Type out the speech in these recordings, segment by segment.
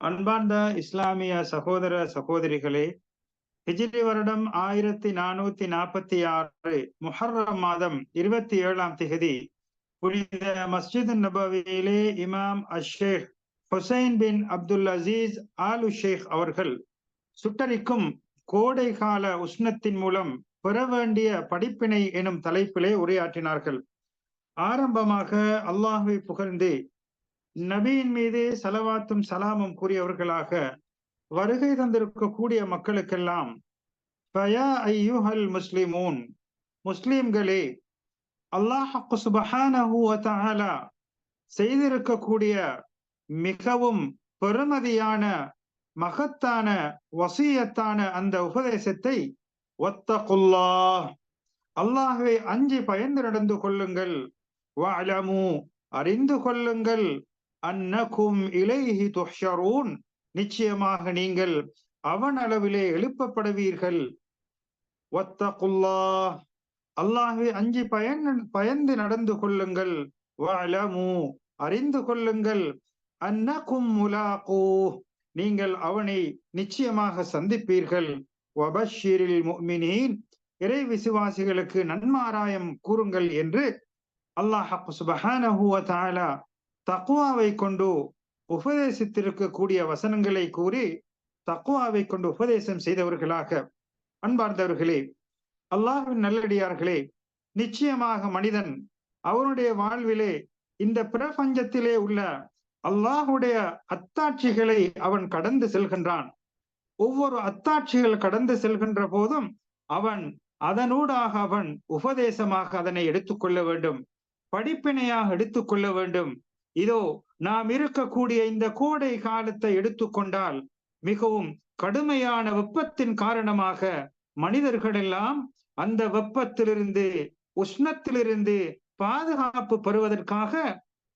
அன்பார்ந்த இஸ்லாமிய சகோதர சகோதரிகளே ஹிஜ்ரி வருடம் ஆயிரத்தி நானூத்தி நாற்பத்தி ஆறு முஹர்ரம் மாதம் இருபத்தி ஏழாம் திகதி புனித மஸ்ஜித் நபவியிலே இமாம் Ash Sheikh Hussain bin Abdul Aziz Al Sheikh அவர்கள் சுட்டரிக்கும் கோடை கால உஷ்ணத்தின் மூலம் பெற வேண்டிய படிப்பினை எனும் தலைப்பிலே உரையாற்றினார்கள். ஆரம்பமாக அல்லாஹுவை புகழ்ந்து நபியின் மீது செலவாத்தும் சலாமும் கூறியவர்களாக வருகை தந்திருக்கக்கூடிய மக்களுக்கெல்லாம் பயா ஐயுஹல் முஸ்லிமூன். முஸ்லிம்களே அல்லாஹ் சுபஹானஹு தஆலா செய்திருக்கக்கூடிய மிகவும் பெருமதியான மகத்தான வசியத்தான அந்த உபதேசத்தை ஒத்தகுல்லா அல்லாஹுவை அஞ்சி பயந்து நடந்து கொள்ளுங்கள். வாழமு அறிந்து கொள்ளுங்கள். அன்னகும் இலைஹி துஷரூன் நிச்சயமாக நீங்கள் அவன் அளவிலே எழுப்பப்படுவீர்கள். ஒத்தகுல்லா அல்லாஹே அஞ்சி பயன் பயந்து நடந்து கொள்ளுங்கள். வஅலமு. அறிந்து கொள்ளுங்கள். அன்னகும் முலாகூ நீங்கள் அவனை நிச்சயமாக சந்திப்பீர்கள். வபஷிரில் முமினீன் இறை விசுவாசிகளுக்கு நன்மாராயம் கூறுங்கள் என்று அல்லாஹ் சுபஹானஹுவ தாலா தக்குவாவை கொண்டு உபதேசித்திருக்கக்கூடிய வசனங்களை கூறி தக்குவாவை கொண்டு உபதேசம் செய்தவர்களாக அன்பார்ந்தவர்களே அல்லாஹின் நல்லடியார்களே நிச்சயமாக மனிதன் அவனுடைய வாழ்விலே இந்த பிரபஞ்சத்திலே உள்ள அல்லாஹுடைய அத்தாட்சிகளை அவன் கடந்து செல்கின்றான். ஒவ்வொரு அத்தாட்சிகள் கடந்து செல்கின்ற போதும் அவன் அதனூடாக அவன் உபதேசமாக அதனை எடுத்துக்கொள்ள வேண்டும் படிப்பினையாக எடுத்துக்கொள்ள வேண்டும். இதோ நாம் இருக்கக்கூடிய இந்த கோடை காலத்தை எடுத்துக்கொண்டால் மிகவும் கடுமையான வெப்பத்தின் காரணமாக மனிதர்கள் எல்லாம் அந்த வெப்பத்திலிருந்து உஷ்ணத்திலிருந்து பாதுகாப்பு பெறுவதற்காக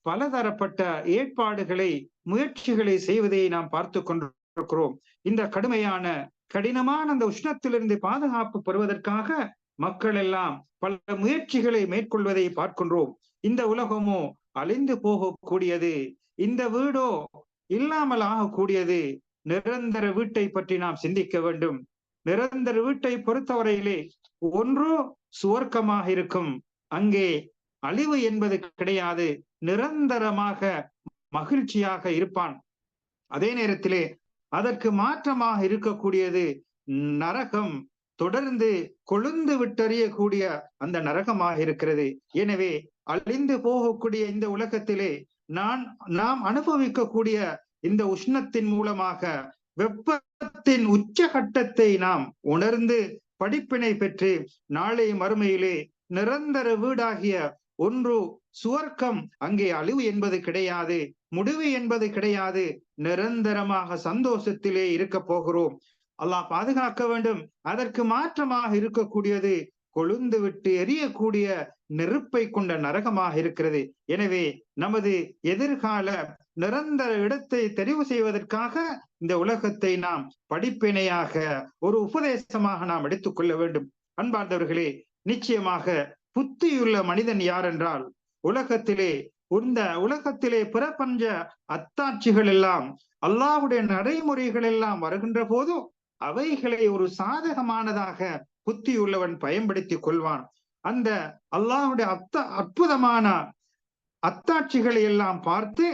பலதரப்பட்ட ஏற்பாடுகளை முயற்சிகளை செய்வதை நாம் பார்த்து கொண்டிருக்கிறோம். இந்த கடுமையான கடினமான அந்த உஷ்ணத்திலிருந்து பாதுகாப்பு பெறுவதற்காக மக்கள் எல்லாம் பல முயற்சிகளை மேற்கொள்வதை பார்க்கின்றோம். இந்த உலகமோ அழிந்து போகக்கூடியது. இந்த வீடோ இல்லாமல் ஆகக்கூடியது நிரந்தர வீட்டை பற்றி நாம் சிந்திக்க வேண்டும். நிரந்தர வீட்டை பொறுத்தவரையிலே ஒன்று சுவர்க்கமாக இருக்கும். அங்கே அழிவு என்பது கிடையாது. நிரந்தரமாக மகிழ்ச்சியாக இருப்பான். அதே நேரத்திலே அதற்கு மாற்றமாக இருக்கக்கூடியது நரகம். தொடர்ந்து கொழுந்து விட்டறியக்கூடிய அந்த நரகமாக இருக்கிறது. எனவே அழிந்து போகக்கூடிய இந்த உலகத்திலே நான் நாம் அனுபவிக்கக்கூடிய இந்த உஷ்ணத்தின் மூலமாக வெப்பத்தின் உச்சகட்டத்தை நாம் உணர்ந்து படிப்பினை பெற்று நாளை மறுமையிலே நிரந்தர வீடாகிய ஒன்று சுவர்க்கம் அங்கே அழிவு என்பது கிடையாது முடிவு என்பது கிடையாது. நிரந்தரமாக சந்தோஷத்திலே இருக்க போகிறோம். அல்லாஹ் பாதுகாக்க வேண்டும். அதற்கு மாற்றமாக இருக்கக்கூடியது கொழுந்து விட்டு எரியக்கூடிய நெருப்பை கொண்ட நரகமாக இருக்கிறது. எனவே நமது எதிர்கால நிரந்தர இடத்தை தெரிவு செய்வதற்காக இந்த உலகத்தை நாம் படிப்பினையாக ஒரு உபதேசமாக நாம் எடுத்துக்கொள்ள வேண்டும். அன்பார்ந்தவர்களே நிச்சயமாக புத்தியுள்ள மனிதன் யார் என்றால் உலகத்திலே இந்த உலகத்திலே பிரபஞ்ச அத்தாட்சிகள் எல்லாம் அல்லாஹுடைய நடைமுறைகள் எல்லாம் வருகின்ற போதும் அவைகளை ஒரு சாதகமானதாக புத்தி உள்ளவன் பயன்படுத்தி கொள்வான். அந்த அல்லாஹுடைய அத்த அற்புதமான அத்தாட்சிகளை எல்லாம் பார்த்து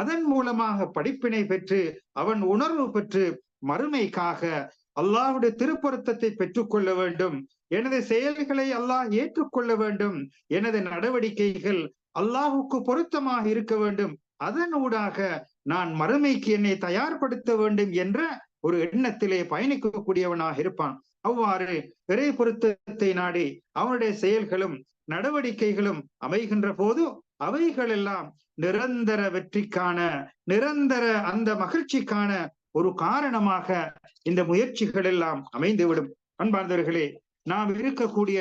அதன் மூலமாக படிப்பினை பெற்று அவன் உணர்வு பெற்று மறுமைக்காக அல்லாஹுடைய திருப்பொருத்தத்தை பெற்றுக்கொள்ள வேண்டும். எனது செயல்களை அல்லாஹ் ஏற்றுக்கொள்ள வேண்டும். எனது நடவடிக்கைகள் அல்லாஹுக்கு பொருத்தமாக இருக்க வேண்டும். அதனூடாக நான் மறுமைக்கு என்னை தயார்படுத்த வேண்டும் என்ற ஒரு எண்ணத்திலே பயணிக்கக்கூடியவனாக இருப்பான். அவ்வாறு இறை பொருத்தத்தை நாடி அவனுடைய செயல்களும் நடவடிக்கைகளும் அமைகின்ற போது அவைகளெல்லாம் நிரந்தர வெற்றிக்கான நிரந்தர அந்த மகிழ்ச்சிக்கான ஒரு காரணமாக இந்த முயற்சிகள் எல்லாம் அமைந்துவிடும். அன்பார்ந்தவர்களே நாம் இருக்கக்கூடிய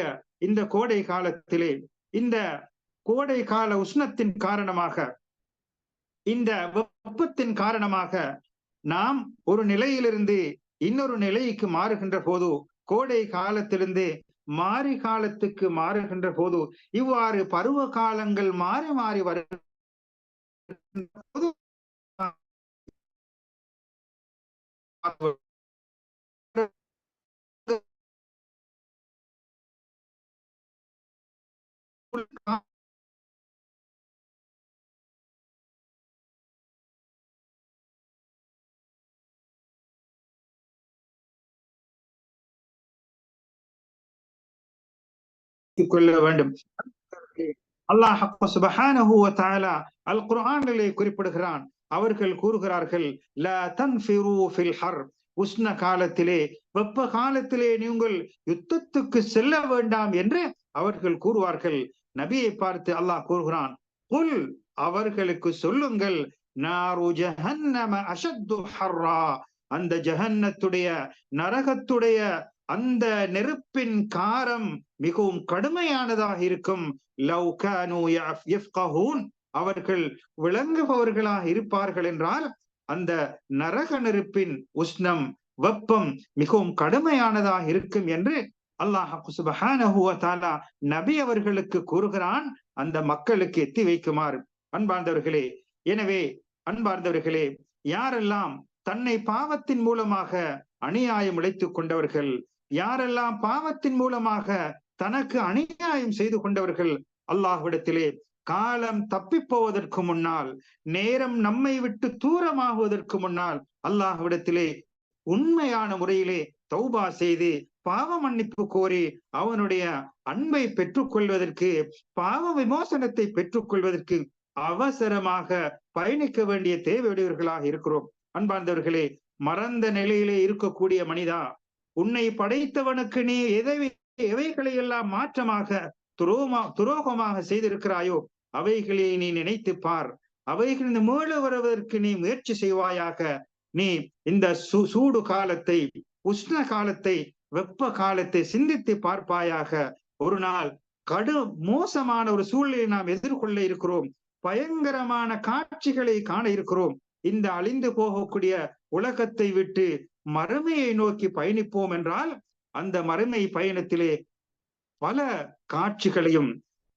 இந்த கோடை காலத்திலே இந்த கோடை கால உஷ்ணத்தின் காரணமாக இந்த வெப்பத்தின் காரணமாக நாம் ஒரு நிலையிலிருந்து இன்னொரு நிலைக்கு மாறுகின்ற போது கோடை காலத்திலிருந்து மாறி காலத்துக்கு மாறுகின்ற போது இவ்வாறு பருவ காலங்கள் மாறி மாறி வரும் கொள்ள வேண்டும் அல்லாஹ் சுபஹானஹு அல் குர்ஆனிலே குறிப்பிடுகிறான். அவர்கள் கூறுகிறார்கள் ல தன்ஃபிரு ஃபில் உஷ்ண காலத்திலே வெப்ப காலத்திலே நீங்கள் யுத்தத்துக்கு செல்ல வேண்டாம் என்று அவர்கள் கூறுவார்கள். நபியை பார்த்து அல்லாஹ் கூறுகிறான் புல் அவர்களுக்கு சொல்லுங்கள் நாரு ஜஹன்னம அஷத்து ஹர்ரா. அந்த ஜஹன்னத்துடைய நரகத்துடைய அந்த நெருப்பின் காரம் மிகவும் கடுமையானதாக இருக்கும். லவ் அவர்கள் விளங்குபவர்களாக இருப்பார்கள் என்றால் அந்த நரக நெருப்பின் உஷ்ணம் வெப்பம் மிகவும் கடுமையானதாக இருக்கும் என்று அல்லாஹ் நபி அவர்களுக்கு கூறுகிறான். அந்த மக்களுக்கு எத்தி வைக்குமாறு. அன்பார்ந்தவர்களே எனவே அன்பார்ந்தவர்களே யாரெல்லாம் தன்னை பாவத்தின் மூலமாக அநியாயம் இழைத்துக் கொண்டவர்கள் யாரெல்லாம் பாவத்தின் மூலமாக தனக்கு அநியாயம் செய்து கொண்டவர்கள் அல்லாஹ்விடத்திலே காலம் தப்பி போவதற்கு முன்னால் நேரம் நம்மை விட்டு தூரமாகுவதற்கு முன்னால் அல்லாஹ்விடத்திலே உண்மையான முறையிலே தௌபா செய்து பாவ மன்னிப்பு கோரி அவனுடைய அன்பை பெற்றுக்கொள்வதற்கு பாவ விமோசனத்தை பெற்றுக்கொள்வதற்கு அவசரமாக பயணிக்க வேண்டிய தேவையுடையவர்களாக இருக்கிறோம். அன்பார்ந்தவர்களே மறந்த நிலையிலே இருக்கக்கூடிய மனிதா உன்னை படைத்தவனுக்கு நீ எதை எவைகளை எல்லாம் மாற்றமாக துரோகமா துரோகமாக செய்திருக்கிறாயோ அவைகளை நீ நினைத்து பார். அவைகளின் மீள வருவதற்கு நீ முயற்சி செய்வாயாக. நீ இந்த சூடு காலத்தை உஷ்ண காலத்தை வெப்ப காலத்தை சிந்தித்து பார்ப்பாயாக. ஒரு நாள் கடு மோசமான ஒரு சூழ்நிலை நாம் எதிர்கொள்ள இருக்கிறோம். பயங்கரமான காட்சிகளை காண இருக்கிறோம். இந்த அழிந்து போகக்கூடிய உலகத்தை விட்டு மறுமையை நோக்கி பயணிப்போம் என்றால் அந்த மறுமை பயணத்திலே பல காட்சிகளையும்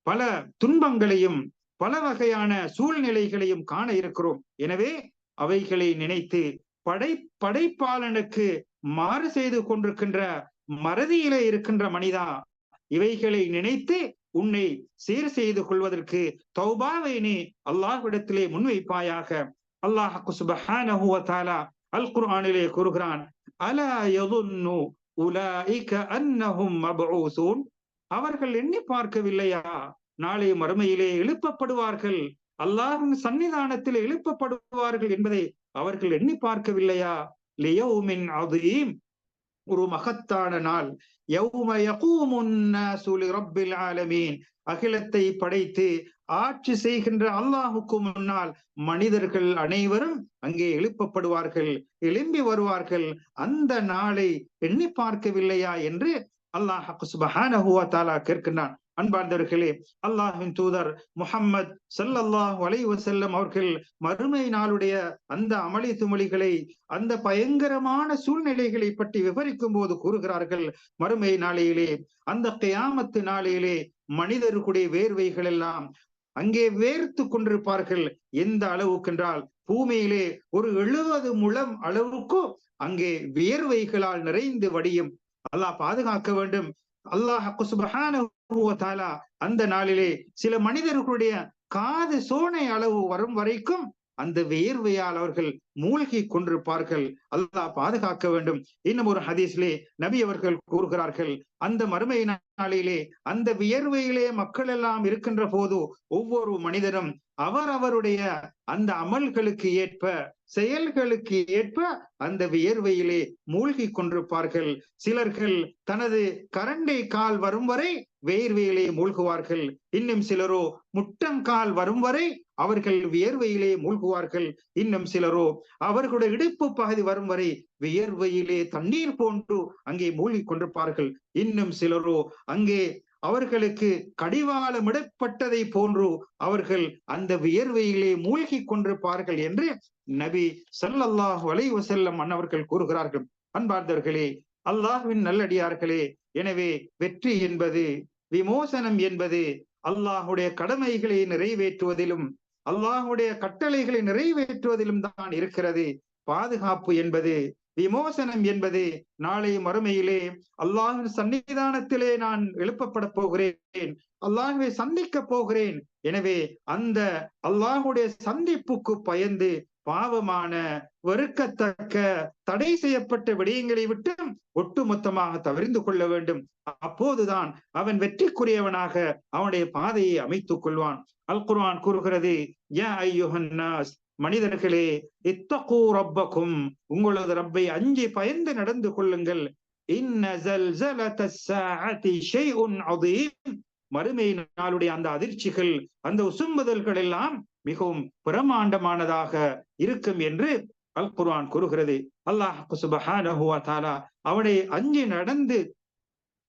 பல துன்பங்களையும் பல வகையான சூழ்நிலைகளையும் காண இருக்கிறோம். எனவே அவைகளை நினைத்து படை படைப்பாளனுக்கு மாறு செய்து கொண்டிருக்கின்ற மறதியிலே இருக்கின்ற மனிதா இவைகளை நினைத்து உன்னை சீர் செய்து கொள்வதற்கு தௌபாவை நீ அல்லாஹ்விடத்திலே முன்வைப்பாயாக. அல்லாஹ் சுபஹானஹு தாலா அல் குர்ஆனிலே கூறுகிறான் அலா யதுன்னு உலாயிக அன்னஹும் மப்ஊசூன் அவர்கள் எண்ணி பார்க்கவில்லையா? நாளை மறுமையிலே எழுப்பப்படுவார்கள். அல்லாஹின் சன்னிதானத்தில் எழுப்பப்படுவார்கள் என்பதை அவர்கள் எண்ணி பார்க்கவில்லையா? லியௌமின் அதீம். ஒரு மகத்தான நாள். யௌம யகூமுன்னாசு லிரப்பில் ஆலமீன். அகிலத்தை படைத்து ஆட்சி செய்கின்ற அல்லாஹுக்கு முன்னால் மனிதர்கள் அனைவரும் அங்கே எழுப்பப்படுவார்கள் எழும்பி வருவார்கள். அந்த நாளை எண்ணி பார்க்கவில்லையா என்று அல்லாஹ் சுபஹானஹு வ கேட்கின்றான். அன்பார்ந்தவர்களே அல்லாஹின் தூதர் முஹம்மது சல்லல்லாஹ் அலைஹி செல்லம் அவர்கள் மறுமை நாளுடைய அந்த அமளி துமளிகளை அந்த பயங்கரமான சூழ்நிலைகளை பற்றி விவரிக்கும் போது கூறுகிறார்கள் மறுமை நாளையிலே அந்த கயாமத்து நாளையிலே மனிதர்களுடைய வேர்வைகள் எல்லாம் அங்கே வேர்த்து கொண்டிருப்பார்கள். எந்த அளவுக்கென்றால் பூமியிலே ஒரு எழுபது முழம் அளவுக்கு அங்கே வியர்வைகளால் நிறைந்து வடியும். அல்லாஹ் பாதுகாக்க வேண்டும். அல்லாஹ் சுபஹான அந்த நாளிலே சில மனிதர்களுடைய காது சோனை அளவு வரும் வரைக்கும் அந்த வியர்வையால் அவர்கள் மூழ்கி கொண்டிருப்பார்கள். அல்லாஹ் பாதுகாக்க வேண்டும். இன்னும் ஒரு ஹதீஸ்லே நபி அவர்கள் கூறுகிறார்கள் அந்த மறுமை நாளிலே அந்த வியர்வையிலே மக்கள் எல்லாம் இருக்கின்ற போது ஒவ்வொரு மனிதனும் அவர் அவருடைய அந்த அமல்களுக்கு ஏற்ப செயல்களுக்கு ஏற்ப அந்த வியர்வையிலே மூழ்கி கொண்டிருப்பார்கள். சிலர்கள் தனது கரண்டை கால் வரும் வரை வேர்வையிலே மூழ்குவார்கள். இன்னும் சிலரோ முட்டங்கால் வரும் வரை அவர்கள் வியர்வையிலே மூழ்குவார்கள். இன்னும் சிலரோ அவர்களுடைய இடுப்பு பகுதி வரும் வரை வியர்வையிலே தண்ணீர் போன்று அங்கே மூழ்கி கொண்டிருப்பார்கள். இன்னும் சிலரோ அங்கே அவர்களுக்கு கடிவாளம் இடப்பட்டதை போன்று அவர்கள் அந்த வியர்வையிலே மூழ்கி கொண்டிருப்பார்கள் என்று நபி சல்லல்லாஹ் வலை வஸல்லம் அன்னவர்கள் கூறுகிறார்கள். அன்பார்ந்தவர்களே அல்லாஹ்வின் நல்லடியார்களே எனவே வெற்றி என்பது விமோசனம் என்பது அல்லாஹுடைய கடமைகளை நிறைவேற்றுவதிலும் அல்லாஹுடைய கட்டளைகளை நிறைவேற்றுவதிலும் தான் இருக்கிறது. பாதுகாப்பு என்பது விமோசனம் என்பது நாளை மறுமையிலே அல்லாஹின் சன்னிதானத்திலே நான் எழுப்பப்பட போகிறேன் அல்லாஹுவை சந்திக்க போகிறேன். எனவே அந்த அல்லாஹுடைய சந்திப்புக்கு பயந்து பாவமான வெறுக்கத்தக்க தடை செய்யப்பட்ட விடயங்களை விட்டு ஒட்டுமொத்தமாக தவிர்ந்து கொள்ள வேண்டும். அப்போதுதான் அவன் வெற்றிக்குரியவனாக அவனுடைய பாதையை அமைத்துக் கொள்வான். அல் குர்வான் கூறுகிறது மனிதர்களே இத்தகூ ரப்பக்கும் உங்களது ரப்பை அஞ்சி பயந்து நடந்து கொள்ளுங்கள். மறுமை நாளுடைய அந்த அதிர்ச்சிகள் அந்த உசும்புதல்கள் எல்லாம் மிகவும் பிரமாண்டமானதாக இருக்கும் என்று அல் குர்ஆன் கூறுகிறது. அல்லாஹ் சுபஹானஹு வ அவனை அஞ்சு நடந்து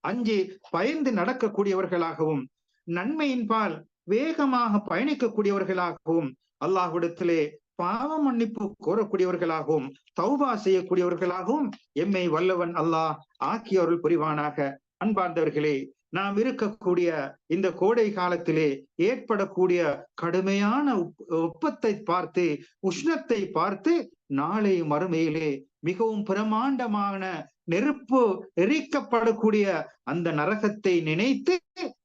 அஞ்சு பயந்து நடக்கக்கூடியவர்களாகவும் நன்மையின் பால் வேகமாக பயணிக்கக்கூடியவர்களாகவும் அல்லாஹுடத்திலே பாவ மன்னிப்பு கோரக்கூடியவர்களாகவும் தௌபா செய்யக்கூடியவர்களாகவும் எம்மை வல்லவன் அல்லாஹ் ஆக்கியவர்கள் புரிவானாக. அன்பார்ந்தவர்களே நாம் இருக்கக்கூடிய இந்த கோடை காலத்திலே ஏற்படக்கூடிய கடுமையான உப்பத்தை பார்த்து உஷ்ணத்தை பார்த்து நாளை மறுமையிலே மிகவும் பிரமாண்டமான நெருப்பு எரிக்கப்படக்கூடிய அந்த நரகத்தை நினைத்து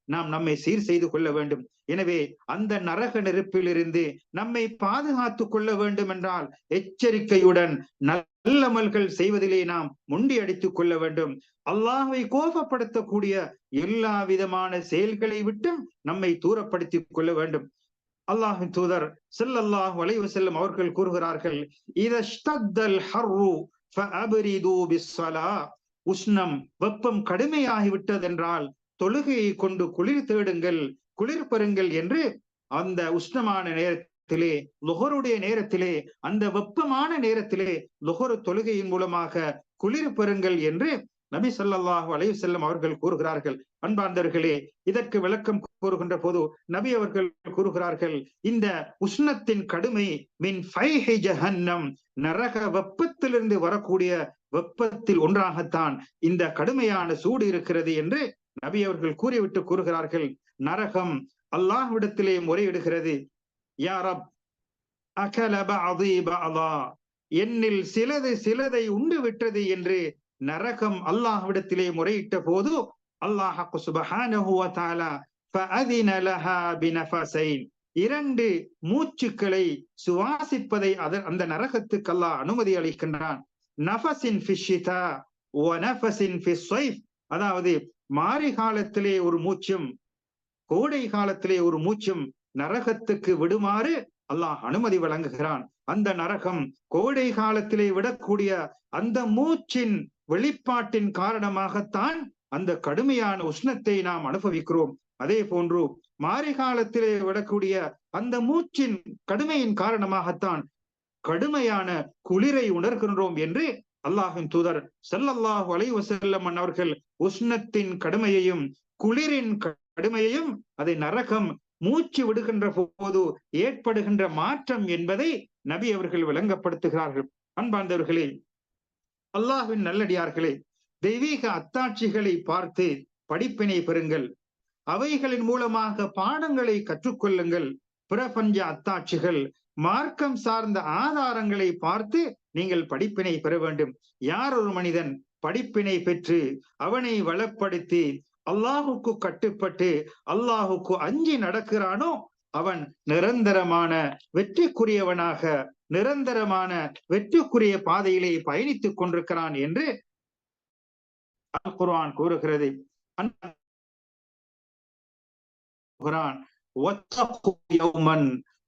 நாம் நம்மை சீர் செய்து கொள்ள வேண்டும். எனவே அந்த நரக நெருப்பிலிருந்து நம்மை பாதுகாத்துக் கொள்ள வேண்டும் என்றால் எச்சரிக்கையுடன் நல்லமல்கள் செய்வதிலே நாம் முண்டி அடித்துக் கொள்ள வேண்டும். அல்லாஹை கோபப்படுத்தக்கூடிய எல்லா விதமான செயல்களை விட்டும் நம்மை தூரப்படுத்திக் கொள்ள வேண்டும். அல்லாஹின் தூதர் செல்லல்லாஹ் வளைவு செல்லும் அவர்கள் கூறுகிறார்கள் இதல் ஹர்ரு உஷ்ணம் வெப்பம் கடுமையாகிவிட்டதென்றால் தொழுகையை கொண்டு குளிர் தேடுங்கள் குளிர் பெறுங்கள் என்று அந்த உஷ்ணமான நேரத்திலே லுகருடைய நேரத்திலே அந்த வெப்பமான நேரத்திலே லுகரு தொழுகையின் மூலமாக குளிர் பெறுங்கள் என்று நபி சொல்லாஹு அலைவு செல்லம் அவர்கள் கூறுகிறார்கள். அன்பார்ந்தர்களே இதற்கு விளக்கம் கூறுகின்ற போது நபி அவர்கள் கூறுகிறார்கள் இந்த உஷ்ணத்தின் கடுமை மின் ஜஹன்னம் நரக வெப்பத்திலிருந்து வரக்கூடிய வெப்பத்தில் ஒன்றாகத்தான் இந்த கடுமையான சூடு இருக்கிறது என்று நபி அவர்கள் கூறிவிட்டு கூறுகிறார்கள் நரகம் அல்லாஹ்விடத்திலே முறையிடுகிறது. யாரப் அகலப என்னில் சிலது சிலதை உண்டு விட்டது என்று நரகம் அல்லாஹ்விடத்திலே முறையிட்ட போது அல்லாஹ் சுபஹான இரண்டு மூச்சுக்களை சுவாசிப்பதை அதன் அந்த நரகத்துக்கு அல்லாஹ் அனுமதி அளிக்கின்றான். நஃபஸின் ஃபிஷிதா நஃபஸின் அதாவது மாரி காலத்திலே ஒரு மூச்சும் கோடை காலத்திலே ஒரு மூச்சும் நரகத்துக்கு விடுமாறு அல்லாஹ் அனுமதி வழங்குகிறான். அந்த நரகம் கோடை காலத்திலே விடக்கூடிய அந்த மூச்சின் வெளிப்பாட்டின் காரணமாகத்தான் அந்த கடுமையான உஷ்ணத்தை நாம் அனுபவிக்கிறோம். அதே போன்று மாரி காலத்திலே விடக்கூடிய அந்த மூச்சின் கடுமையின் காரணமாகத்தான் கடுமையான குளிரை உணர்கின்றோம் என்று அல்லாஹின் தூதர் செல்லல்லாஹு அலைஹி வஸல்லம் அவர்கள் உஷ்ணத்தின் கடுமையையும் குளிரின் கடுமையையும் அதை நரகம் மூச்சு விடுகின்ற போது ஏற்படுகின்ற மாற்றம் என்பதை நபி அவர்கள் விளங்கப்படுத்துகிறார்கள். அன்பார்ந்தவர்களே அல்லாஹின் நல்லடியார்களே தெய்வீக அத்தாட்சிகளை பார்த்து படிப்பினை பெறுங்கள். அவைகளின் மூலமாக பாடங்களை கற்றுக்கொள்ளுங்கள். பிரபஞ்ச அத்தாட்சிகள் மார்க்கம் சார்ந்த ஆதாரங்களை பார்த்து நீங்கள் படிப்பினை பெற வேண்டும். யார் ஒரு மனிதன் படிப்பினை பெற்று அவனை வளப்படுத்தி அல்லாஹுக்கு கட்டுப்பட்டு அல்லாஹுக்கு அஞ்சி நடக்கிறானோ அவன் நிரந்தரமான வெற்றிக்குரியவனாக நிரந்தரமான வெற்றிக்குரிய பாதையிலே பயணித்துக் கொண்டிருக்கிறான் என்று குர்ஆன் கூறுகிறது.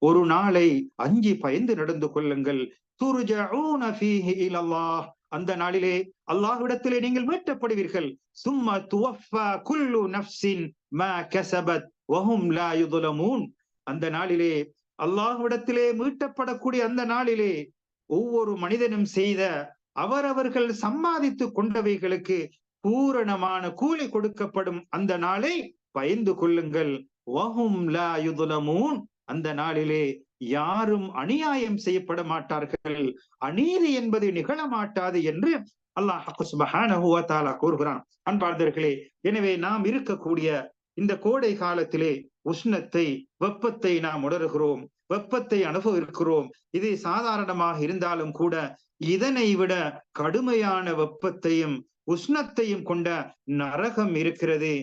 ஒரு நாளை அஞ்சி பயந்து நடந்து கொள்ளுங்கள். அந்த நாளிலே அல்லாஹ்விடத்திலே நீங்கள் மீட்டப்படுவீர்கள் சும்மா துவஃபா குல்லு நஃப்சின் அந்த நாளிலே அல்லாஹ்விடத்திலே மீட்டப்படக்கூடிய அந்த நாளிலே ஒவ்வொரு மனிதனும் செய்த அவரவர்கள் சம்பாதித்து கொண்டவைகளுக்கு பூரணமான கூலி கொடுக்கப்படும் அந்த நாளை பயந்து கொள்ளுங்கள். வஹும் லா அந்த நாளிலே யாரும் அநியாயம் செய்யப்பட மாட்டார்கள். அநீதி என்பது நிகழ மாட்டாது என்று அல்லாஹ் கூறுகிறான். அன்பார்ந்தர்களே எனவே நாம் இருக்கக்கூடிய இந்த கோடை காலத்திலே உஷ்ணத்தை வெப்பத்தை நாம் உணர்கிறோம். வெப்பத்தை அனுபவிக்கிறோம். இது சாதாரணமாக இருந்தாலும் கூட இதனை விட கடுமையான வெப்பத்தையும் உஷ்ணத்தையும் கொண்ட நரகம் இருக்கிறது.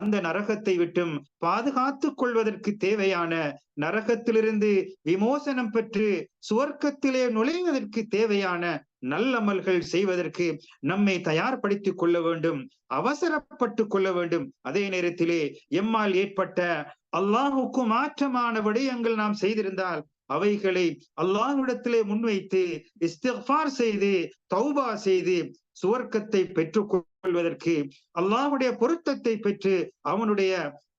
அந்த நரகத்தை விட்டும் பாதுகாத்துக் கொள்வதற்கு தேவையான நரகத்திலிருந்து விமோசனம் பெற்று சுவர்க்கத்திலே நுழைவதற்கு தேவையான நல்லமல்கள் செய்வதற்கு நம்மை தயார்படுத்திக் கொள்ள வேண்டும் அவசரப்பட்டு கொள்ள வேண்டும். அதே நேரத்திலே எம்மால் ஏற்பட்ட அல்லாஹுக்கு மாற்றமான விடயங்கள் நாம் செய்திருந்தால் அவைகளை அல்லாஹ்விடத்திலே முன்வைத்து இஸ்திஃபார் செய்து தௌபா செய்து சுவர்க்கத்தை பெற்றுக் கொள்வதற்கு அல்லாஹுடைய பொருத்தத்தை பெற்று அவனுடைய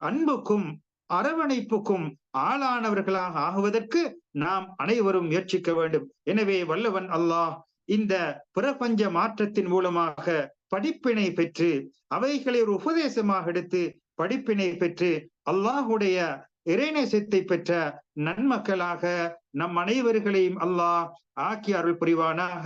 அன்புக்கும் அரவணைப்புக்கும் ஆளானவர்களாக ஆகுவதற்கு நாம் அனைவரும் முயற்சிக்க வேண்டும். எனவே வல்லவன் அல்லாஹ் இந்த பிரபஞ்ச மாற்றத்தின் மூலமாக படிப்பினை பெற்று அவைகளை ஒரு உபதேசமாக எடுத்து படிப்பினை பெற்று அல்லாஹுடைய இறைநேசத்தை பெற்ற நன்மக்களாக நம் அனைவர்களையும் அல்லாஹ் ஆக்கி அருள் புரிவானாக.